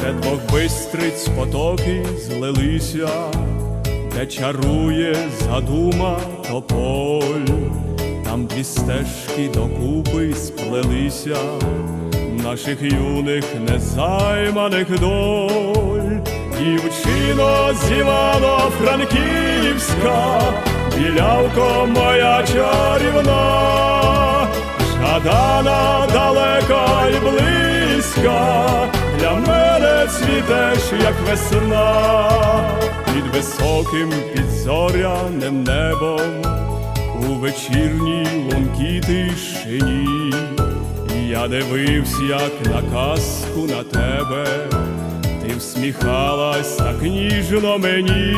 де двох бистриць потоки злилися, де чарує задума тополь, там дві стежки докупи сплелися, наших юних незайманих доль, дівчино з Івано-Франківська, білявко моя чарівна, жадана далека і близька, для мене цвітеш, як весна, під високим підзоряним небом, у вечірній лункій тишині. Я дивився, як на казку на тебе, ти всміхалась так ніжно мені,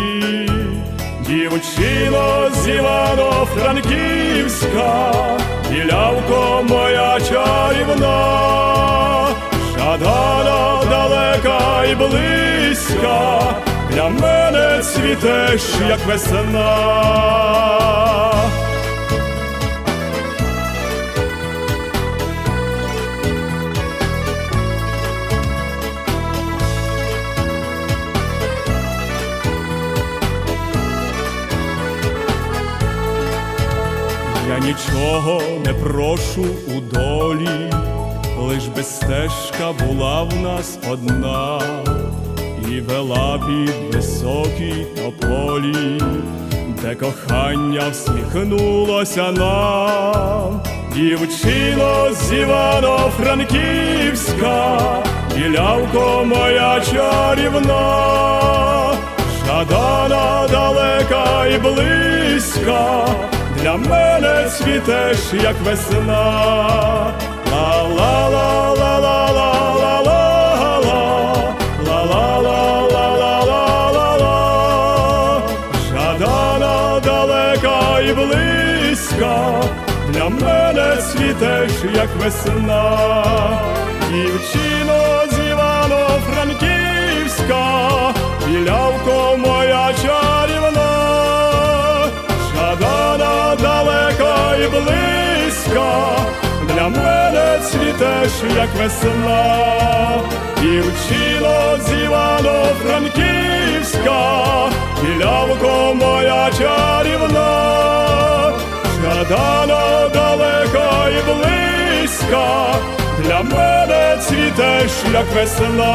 дівчино з Івано-Франківська, білявко моя чарівна, жадана далека і близька, для мене цвітеш, як весна. Я нічого не прошу у долі, лиш би стежка була в нас одна, і вела під високий тополі, де кохання всміхнулося нам, дівчино з Івано-Франківська, білявко моя чарівна, жадана далека і близька. Для мене цвітеш, як весна. Далека і близька, для мене цвітеш, як весна. Дівчино з Івано-Франківська, білявко моя чарівна. Жадана далека і близька, для мене цвітеш, як весна, дівчино з Івано-Франківська, вона чарівна, згадана далека і близька, для мене цвіте шлях весна.